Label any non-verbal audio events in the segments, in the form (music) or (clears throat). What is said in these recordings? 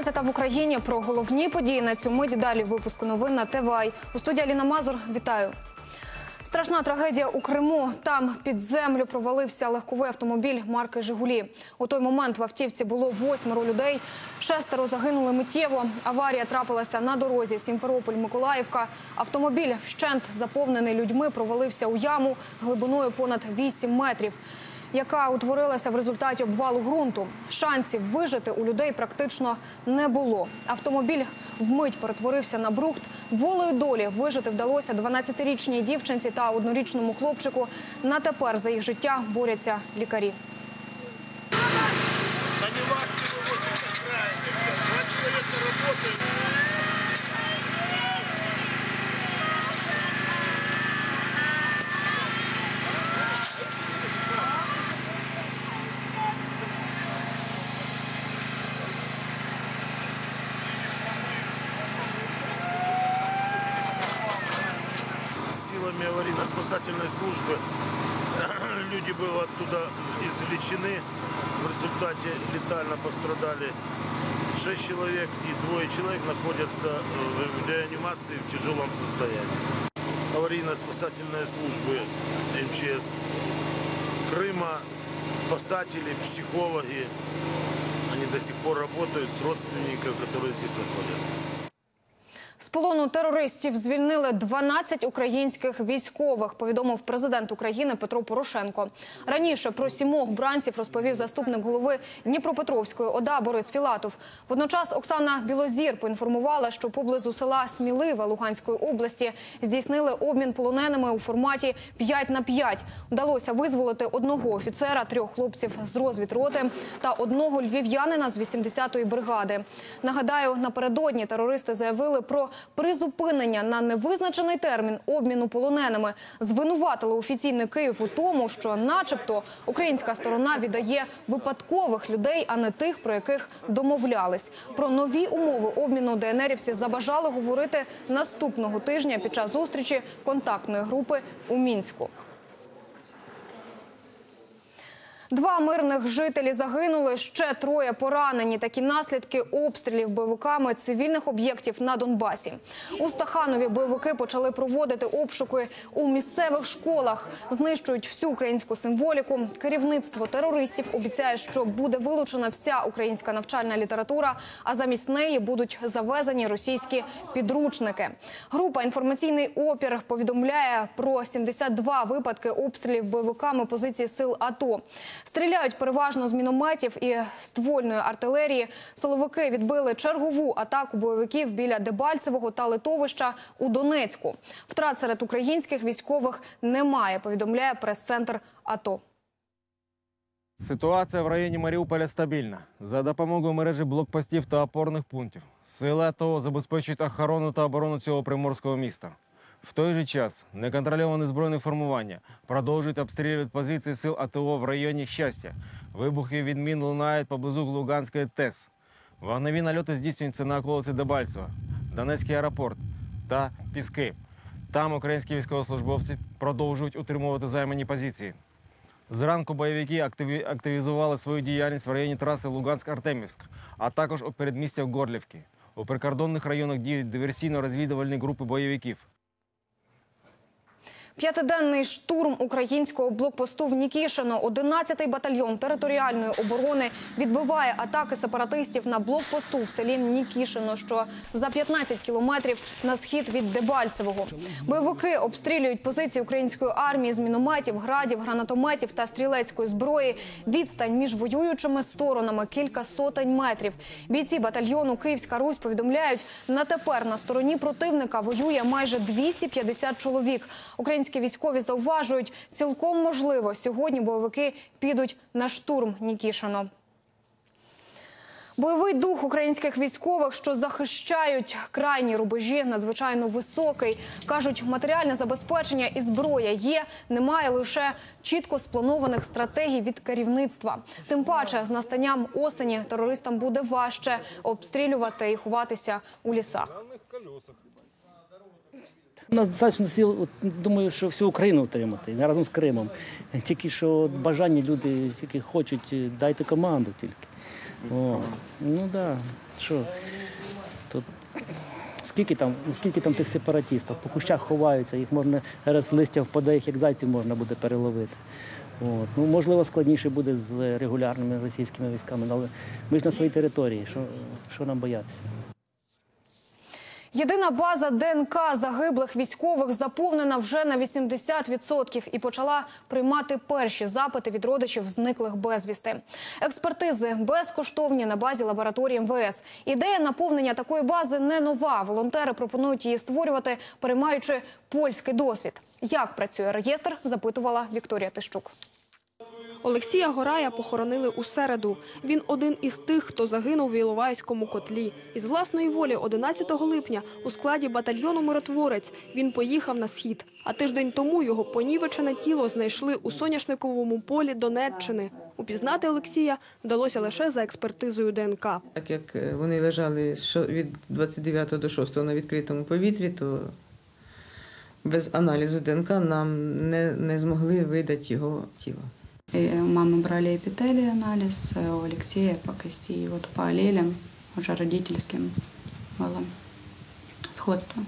11 в Україні про головні події на цю мить. Далі випуску новин на ТВАЙ. У студії Аліна Мазур. Вітаю. Страшна трагедія у Криму. Там під землю провалився легковий автомобіль марки Жигулі. У той момент в автівці було восьмеро людей. Шестеро загинули миттєво. Аварія трапилася на дорозі Сімферополь-Миколаївка. Автомобіль вщент заповнений людьми провалився у яму глибиною понад 8 метрів яка утворилася в результаті обвалу ґрунту. Шансів вижити у людей практично не було. Автомобіль вмить перетворився на брухт. Волею долі вижити вдалося 12-річній дівчинці та однорічному хлопчику. На тепер за їх життя борються лікарі. Да не вас аварийно-спасательной службы (clears throat) люди были оттуда извлечены. В результате летально пострадали 6 человек и двое человек находятся э, в реанимации в тяжелом состоянии. Аварийно-спасательные службы МЧС Крыма, спасатели, психологи, они до сих пор работают с родственниками, которые здесь находятся. Полону терористів звільнили 12 українських військових, повідомив президент України Петро Порошенко. Раніше про сімох бранців розповів заступник голови Дніпропетровської ОДА Борис Філатов. Водночас Оксана Білозір поінформувала, що поблизу села Сміливе Луганської області здійснили обмін полоненими у форматі 5 на 5. Вдалося визволити одного офіцера, трьох хлопців з розвідроти та одного львів'янина з 80-ї бригади. Нагадаю, напередодні терористи заявили про призупинення на невизначений термін обміну полоненими. Звинуватили офіційний Київ у тому, що, начебто, українська сторона віддає випадкових людей, а не тих, про яких домовлялись. Про нові умови обміну ДНРівці забажали говорити наступного тижня під час зустрічі контактної групи у мінську. Два мирних жителі загинули, ще троє поранені. Такі наслідки обстрілів бойовиками цивільних об'єктів на Донбасі. У Стаханові бойовики почали проводити обшуки у місцевих школах, знищують всю українську символіку. Керівництво терористів обіцяє, що буде вилучена вся українська навчальна література, а замість неї будуть завезені російські підручники. Група інформаційний опір повідомляє про 72 випадки обстрілів бойовиками позиції сил АТО. Стріляють переважно з мінометів і ствольної артилерії. Силовики відбили чергову атаку бойовиків біля Дебальцевого та Литовища у Донецьку. Втрат серед українських військових немає. Повідомляє прес-центр АТО. Ситуація в районі Маріуполя стабільна. За допомогою мережі блокпостів та опорних пунктів сили АТО забезпечують охорону та оборону цього приморського міста. В той же час неконтрольоване збройне формування продовжують обстрілювати позиції сил АТО в районі щастя. Вибухи від мін лунають поблизу Луганської ТЕС. Вогневі нальоти здійснюються на околиці Дебальцева, Донецький аеропорт та Піски. Там українські військовослужбовці продовжують утримувати займані позиції. Зранку бойовики активізували свою діяльність в районі траси Луганськ-Артемівськ, а також у передмістях Горлівки. У прикордонних районах діють диверсійно-розвідувальні групи бойовиків. П'ятиденний штурм українського блокпосту в Нікішино. 11-й батальйон територіальної оборони відбиває атаки сепаратистів на блокпосту в селі Нікішино, що за 15 кілометрів на схід від Дебальцевого. Бойовики обстрілюють позиції української армії з мінометів, градів, гранатометів та стрілецької зброї. Відстань між воюючими сторонами кілька сотень метрів. Бійці батальйону Київська Русь повідомляють, на тепер на стороні противника воює майже 250 чоловік. Українські військові зауважують, цілком можливо, сьогодні бойовики підуть на штурм Нікішино. Бойовий дух українських військових, що захищають крайні рубежі, надзвичайно високий. Кажуть, матеріальне забезпечення і зброя є. Немає лише чітко спланованих стратегій від керівництва. Тим паче, з настанням осені терористам буде важче обстрілювати і ховатися у лісах. У нас достатньо сил, думаю, що всю Україну утримати разом з Кримом. Тільки що бажання люди тільки хочуть, дайте команду тільки. О, ну да. що тут. Скільки там, ну, скільки там тих сепаратистів, по кущах ховаються, їх можна раз листя впаде, їх як зайців можна буде переловити. От. Ну, можливо, складніше буде з регулярними російськими військами, але ми ж на своїй території, що, що нам боятися? Єдина база ДНК загиблих військових заповнена вже на 80% і почала приймати перші запити від родичів зниклих безвісти. Експертизи безкоштовні на базі лабораторії МВС. Ідея наповнення такої бази не нова. Волонтери пропонують її створювати, переймаючи польський досвід. Як працює реєстр, запитувала Вікторія Тищук. Олексія Горая похоронили у середу. Він один із тих, хто загинув в Іловайському котлі. Із власної волі 11 липня у складі батальйону «Миротворець» він поїхав на схід. А тиждень тому його понівечене тіло знайшли у соняшниковому полі Донеччини. Упізнати Олексія вдалося лише за експертизою ДНК. Так як е, вони лежали від 29 до 6 на відкритому повітрі, то без аналізу ДНК нам не, не змогли видати його тіло. И у мамы брали эпителий анализ, э, у Алексея по кости. И вот по аллелям, уже родительским, было сходство.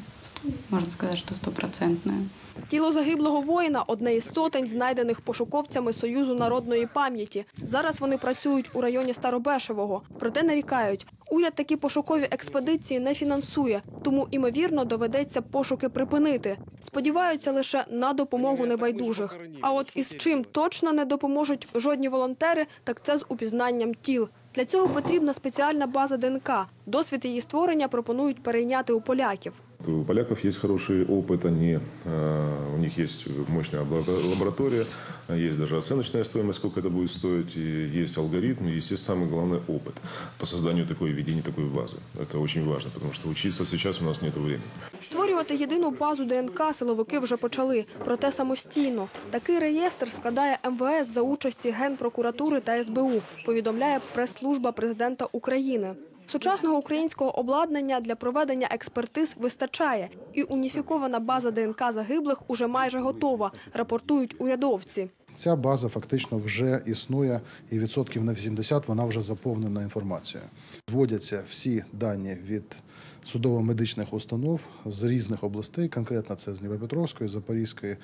Можно сказать, что стопроцентное. Тіло загиблого воїна – одне із сотень, знайдених пошуковцями Союзу народної пам'яті. Зараз вони працюють у районі Старобешевого. Проте нарікають, уряд такі пошукові експедиції не фінансує, тому, імовірно, доведеться пошуки припинити. Сподіваються лише на допомогу небайдужих. А от із чим точно не допоможуть жодні волонтери, так це з упізнанням тіл. Для цього потрібна спеціальна база ДНК. Досвід її створення пропонують перейняти у поляків. У поляков есть хороший опыт, они, э, у них есть мощная лабора- лаборатория, есть даже оценочная стоимость, сколько это будет стоить, и есть алгоритм, и, естественно, самый главный опыт по созданию такой, введения такой базы. Это очень важно, потому что учиться сейчас у нас нет времени. Створювати єдину базу ДНК силовики вже почали, проте самостійно. Такий реєстр складає МВС за участі Генпрокуратури та СБУ, повідомляє прес-служба президента України. Сучасного українського обладнання для проведення експертиз вистачає, і уніфікована база ДНК загиблих уже майже готова, рапортують урядовці. Ця база фактично вже існує, і відсотків на 80 вона вже заповнена інформацією. Вводяться всі дані від судово-медичних установ з різних областей, конкретно це з Дніпропетровської, Запорізької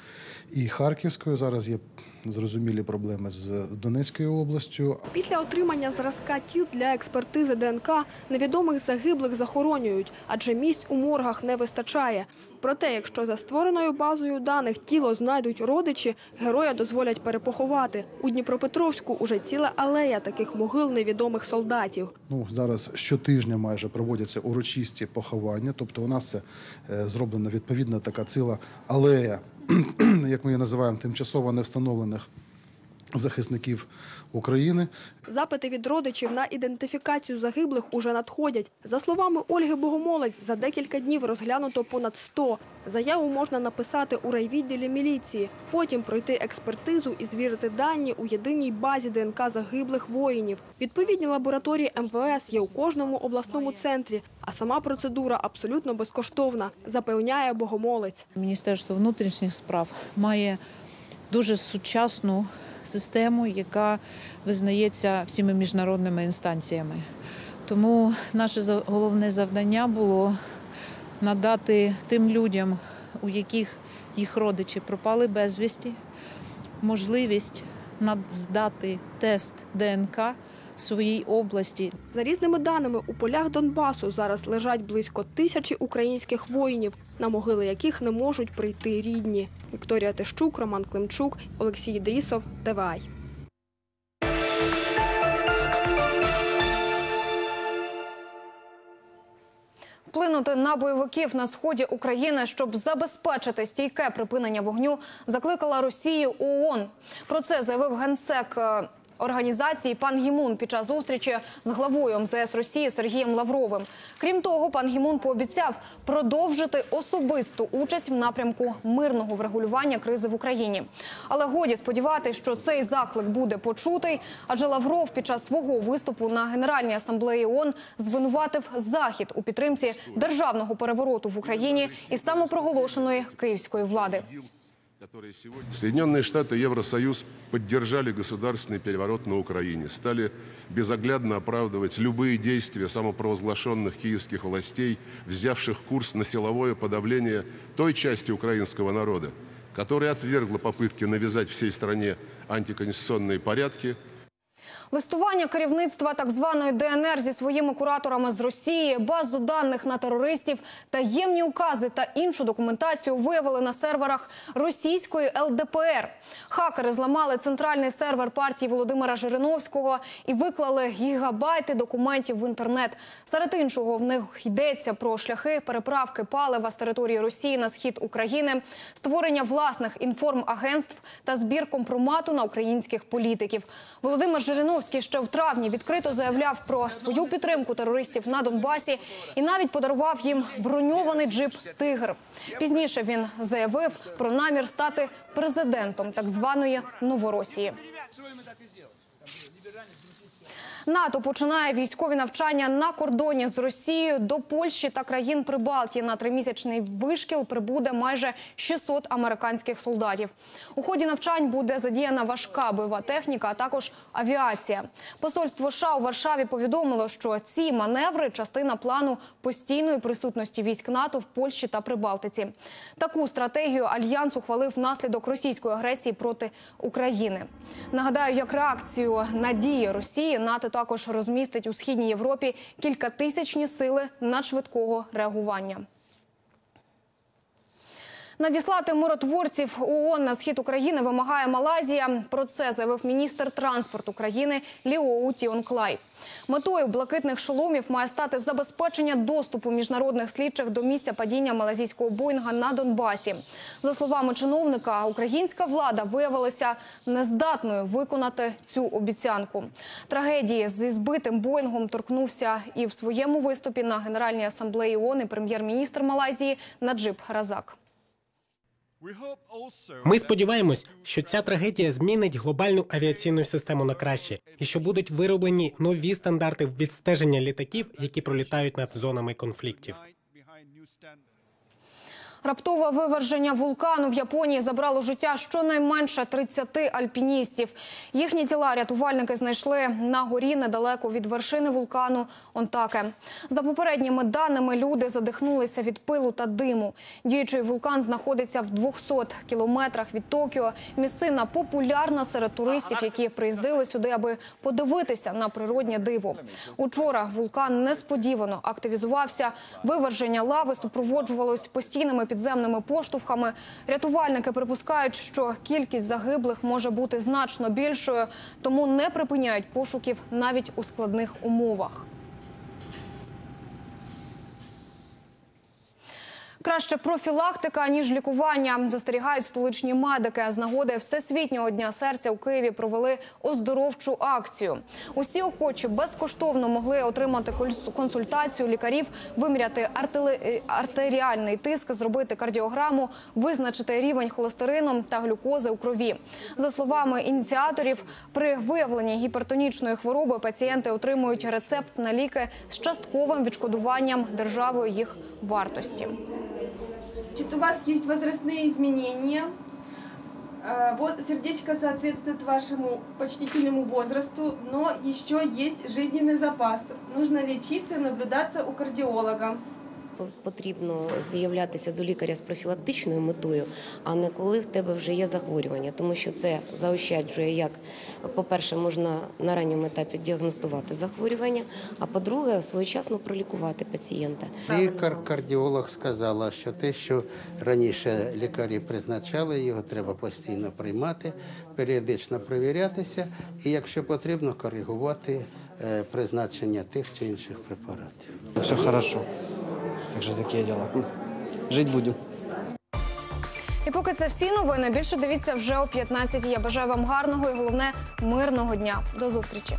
і Харківської. Зараз є зрозумілі проблеми з Донецькою областю. Після отримання зразка тіл для експертизи ДНК невідомих загиблих захоронюють, адже місць у моргах не вистачає. Проте, якщо за створеною базою даних тіло знайдуть родичі, героя дозволять перепоховати. У Дніпропетровську уже ціла алея таких могил невідомих солдатів. Ну зараз щотижня майже проводяться урочисті поховання. Тобто, у нас це е, зроблена відповідна така ціла алея, (clears throat) як ми її називаємо, тимчасово не встановлених захисників України. Запити від родичів на ідентифікацію загиблих уже надходять. За словами Ольги Богомолець, за декілька днів розглянуто понад 100. Заяву можна написати у райвідділі міліції, потім пройти експертизу і звірити дані у єдиній базі ДНК загиблих воїнів. Відповідні лабораторії МВС є у кожному обласному центрі, а сама процедура абсолютно безкоштовна, запевняє Богомолець. Міністерство внутрішніх справ має дуже сучасну систему, яка визнається всіми міжнародними інстанціями. Тому наше головне завдання було надати тим людям, у яких їх родичі пропали безвісті, можливість надздати тест ДНК в своїй області За різними даними, у полях Донбасу зараз лежать близько тисячі українських воїнів, на могили яких не можуть прийти рідні. Вікторія Тищук, Роман Климчук, Олексій Дрісов, ТВАЙ. Вплинути на бойовиків на сході України, щоб забезпечити стійке припинення вогню, закликала Росію ООН. Про це заявив генсек е, організації пан Гімун під час зустрічі з главою МЗС Росії Сергієм Лавровим. Крім того, пан Гімун пообіцяв продовжити особисту участь в напрямку мирного врегулювання кризи в Україні. Але годі сподіватися, що цей заклик буде почутий, адже Лавров під час свого виступу на Генеральній асамблеї ООН звинуватив Захід у підтримці державного перевороту в Україні і самопроголошеної київської влади. Соединенные Штаты и Евросоюз поддержали государственный переворот на Украине, стали безоглядно оправдывать любые действия самопровозглашенных киевских властей, взявших курс на силовое подавление той части украинского народа, которая отвергла попытки навязать всей стране антиконституционные порядки – Листування керівництва так званої ДНР зі своїми кураторами з Росії, базу даних на терористів, таємні укази та іншу документацію виявили на серверах російської ЛДПР. Хакери зламали центральний сервер партії Володимира Жириновського і виклали гігабайти документів в інтернет. Серед іншого в них йдеться про шляхи переправки палива з території Росії на схід України, створення власних інформагентств та збір компромату на українських політиків. Володимир Жириновський ще в травні відкрито заявляв про свою підтримку терористів на Донбасі і навіть подарував їм броньований джип Тигр. Пізніше він заявив про намір стати президентом так званої Новоросії. НАТО починає військові навчання на кордоні з Росією до Польщі та країн Прибалтії. На тримісячний вишкіл прибуде майже 600 американських солдатів. У ході навчань буде задіяна важка бойова техніка, а також авіація. Посольство США у Варшаві повідомило, що ці маневри частина плану постійної присутності військ НАТО в Польщі та Прибалтиці. Таку стратегію альянс ухвалив внаслідок російської агресії проти України. Нагадаю, як реакцію на дії Росії НАТО також розмістить у східній Європі кількатисячні сили надшвидкого реагування. Надіслати миротворців ООН на схід України вимагає Малайзія. Про це заявив міністр транспорту країни Ліоу Тіонклай. Метою блакитних шоломів має стати забезпечення доступу міжнародних слідчих до місця падіння малазійського боїнга на Донбасі. За словами чиновника, українська влада виявилася нездатною виконати цю обіцянку. Трагедії зі збитим боїнгом торкнувся і в своєму виступі на Генеральній асамблеї ООН і прем'єр-міністр Малайзії Наджиб Разак. Ми сподіваємось, що ця трагедія змінить глобальну авіаційну систему на краще, і що будуть вироблені нові стандарти відстеження літаків, які пролітають над зонами конфліктів. Раптове виверження вулкану в Японії забрало життя щонайменше 30 альпіністів. Їхні тіла рятувальники знайшли на горі недалеко від вершини вулкану Онтаке. За попередніми даними, люди задихнулися від пилу та диму. Діючий вулкан знаходиться в 200 кілометрах від Токіо. Місцина популярна серед туристів, які приїздили сюди, аби подивитися на природнє диво. Учора вулкан несподівано активізувався. Виверження лави супроводжувалось постійними підземними поштовхами. Рятувальники припускають, що кількість загиблих може бути значно більшою, тому не припиняють пошуків навіть у складних умовах. Краще профілактика ніж лікування, застерігають столичні медики. З нагоди всесвітнього дня серця у Києві провели оздоровчу акцію. Усі охочі безкоштовно могли отримати консультацію лікарів, виміряти артеріальний тиск, зробити кардіограму, визначити рівень холестерину та глюкози у крові. За словами ініціаторів, при виявленні гіпертонічної хвороби пацієнти отримують рецепт на ліки з частковим відшкодуванням державою їх вартості. Значит, у вас есть возрастные изменения. Э, Вот сердечко соответствует вашему почтительному возрасту, но еще есть жизненный запас. Нужно лечиться, наблюдаться у кардиолога. Потрібно з'являтися до лікаря з профілактичною метою, а не коли в тебе вже є захворювання, тому що це заощаджує як, по-перше, можна на ранньому етапі діагностувати захворювання, а по-друге, своєчасно пролікувати пацієнта. Лікар-кардіолог сказала, що те, що раніше лікарі призначали, його треба постійно приймати, періодично перевірятися, і якщо потрібно, коригувати е, призначення тих чи інших препаратів. Все хорошо. Так что такие діла. Жить будем. І поки це всі новини, більше дивіться вже о 15. Я бажаю вам гарного і головне мирного дня. До зустрічі.